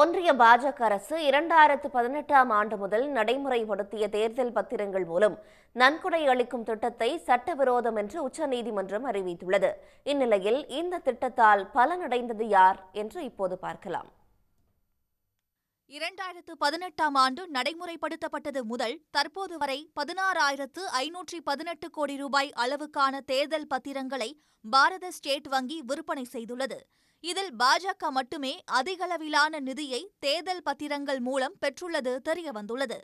ஒன்றிய பாஜக அரசு இரண்டாயிரத்து பதினெட்டாம் ஆண்டு முதல் நடைமுறைப்படுத்திய தேர்தல் பத்திரங்கள் மூலம் நன்கொடை அளிக்கும் திட்டத்தை சட்டவிரோதம் என்று உச்சநீதிமன்றம் அறிவித்துள்ளது. இந்நிலையில் இந்த திட்டத்தால் பலனடைந்தது யார் என்று இப்போது பார்க்கலாம். இரண்டாயிரத்து பதினெட்டாம் ஆண்டு நடைமுறைப்படுத்தப்பட்டது முதல் தற்போது வரை பதினாறாயிரத்து ஐநூற்றி பதினெட்டு கோடி ரூபாய் அளவுக்கான தேர்தல் பத்திரங்களை பாரத ஸ்டேட் வங்கி விற்பனை செய்துள்ளது. இதில் பாஜக மட்டுமே அதிகளவிலான நிதியை தேர்தல் பத்திரங்கள் மூலம் பெற்றுள்ளது தெரியவந்துள்ளது.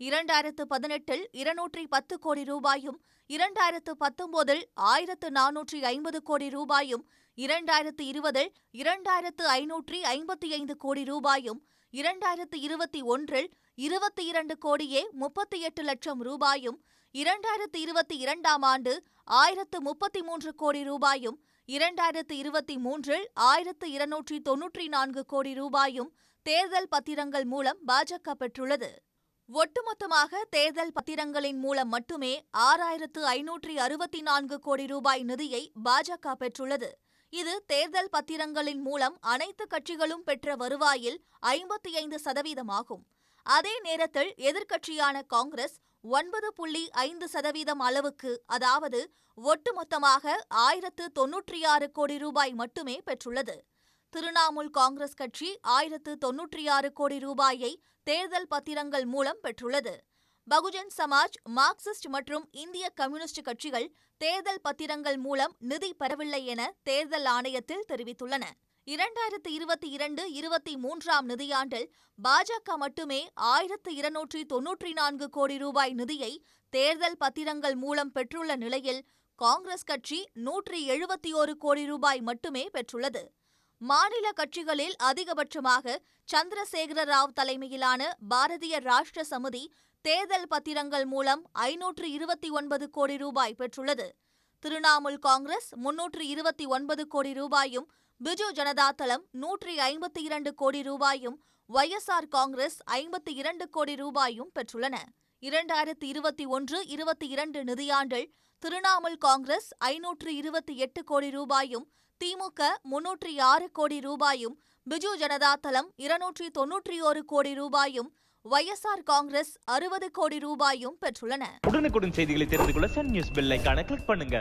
இரண்டாயிரத்து பதினெட்டில் இருநூற்றி பத்து கோடி ரூபாயும் இரண்டாயிரத்து பத்தொன்பதில் ஆயிரத்து நானூற்றி ஐம்பது கோடி ரூபாயும் இரண்டாயிரத்து இருபதில் இரண்டாயிரத்து ஐநூற்றி ஐம்பத்தி ஐந்து கோடி ரூபாயும் இரண்டாயிரத்து இருபத்தி ஒன்றில் இருபத்தி இரண்டு கோடியே முப்பத்தி எட்டு லட்சம் ரூபாயும் இரண்டாயிரத்து இருபத்தி இரண்டாம் ஆண்டு ஆயிரத்து முப்பத்தி மூன்று கோடி ரூபாயும் இரண்டாயிரத்து இருபத்தி மூன்றில் ஆயிரத்து இருநூற்றி தொன்னூற்றி நான்கு கோடி ரூபாயும் தேர்தல் பத்திரங்கள் மூலம் பாஜக பெற்றுள்ளது. ஒட்டுமொத்தமாக தேர்தல் பத்திரங்களின் மூலம் மட்டுமே ஆறாயிரத்து ஐநூற்றி அறுபத்தி நான்கு கோடி ரூபாய் நிதியை பாஜக பெற்றுள்ளது. இது தேர்தல் பத்திரங்களின் மூலம் அனைத்து கட்சிகளும் பெற்ற வருவாயில் ஐம்பத்தி ஐந்து சதவீதமாகும். அதே நேரத்தில் எதிர்க்கட்சியான காங்கிரஸ் ஒன்பது புள்ளி ஐந்து சதவீதம் அளவுக்கு அதாவது ஒட்டுமொத்தமாக ஆயிரத்து தொன்னூற்றி ஆறு கோடி ரூபாய் மட்டுமே பெற்றுள்ளது. திரிணாமுல் காங்கிரஸ் கட்சி ஆயிரத்து தொன்னூற்றி ஆறு கோடி ரூபாயை தேர்தல் பத்திரங்கள் மூலம் பெற்றுள்ளது. பகுஜன் சமாஜ் மார்க்சிஸ்ட் மற்றும் இந்திய கம்யூனிஸ்ட் கட்சிகள் தேர்தல் பத்திரங்கள் மூலம் நிதி பெறவில்லை என தேர்தல் ஆணையத்தில் தெரிவித்துள்ளன. இரண்டாயிரத்தி இருபத்தி இரண்டு இருபத்தி மூன்றாம் நிதியாண்டில் பாஜக மட்டுமே ஆயிரத்து இருநூற்றி தொன்னூற்றி நான்கு கோடி ரூபாய் நிதியை தேர்தல் பத்திரங்கள் மூலம் பெற்றுள்ள நிலையில் காங்கிரஸ் கட்சி நூற்றி எழுபத்தி ஓரு கோடி ரூபாய் மட்டுமே பெற்றுள்ளது. மாநில கட்சிகளில் அதிகபட்சமாக சந்திரசேகர ராவ் தலைமையிலான பாரதிய ராஷ்டிர சமிதி தேர்தல் பத்திரங்கள் மூலம் ஐநூற்று இருபத்தி ஒன்பது கோடி ரூபாய் பெற்றுள்ளது. திரிணாமுல் காங்கிரஸ் முன்னூற்று இருபத்தி ஒன்பது கோடி ரூபாயும் பிஜு ஜனதாதளம் நூற்றி ஐம்பத்தி இரண்டு கோடி ரூபாயும் ஒய்எஸ்ஆர் காங்கிரஸ் ஐம்பத்தி இரண்டு கோடி ரூபாயும் பெற்றுள்ளன. இரண்டாயிரத்தி இருபத்தி ஒன்று இருபத்தி இரண்டு நிதியாண்டில் திரிணாமுல் காங்கிரஸ் ஐநூற்று இருபத்தி எட்டு கோடி ரூபாயும் திமுக முன்னூற்றி ஆறு கோடி ரூபாயும் பிஜு ஜனதாதளம் இருநூற்றி தொன்னூற்றி ஒரு கோடி ரூபாயும் ஒய்எஸ்ஆர் காங்கிரஸ் அறுபது கோடி ரூபாயும் பெற்றுள்ளன. உடனுக்குடன் செய்திகளை தெரிந்து கொள்ள சன் நியூஸ் பெல் கிளிக் பண்ணுங்க.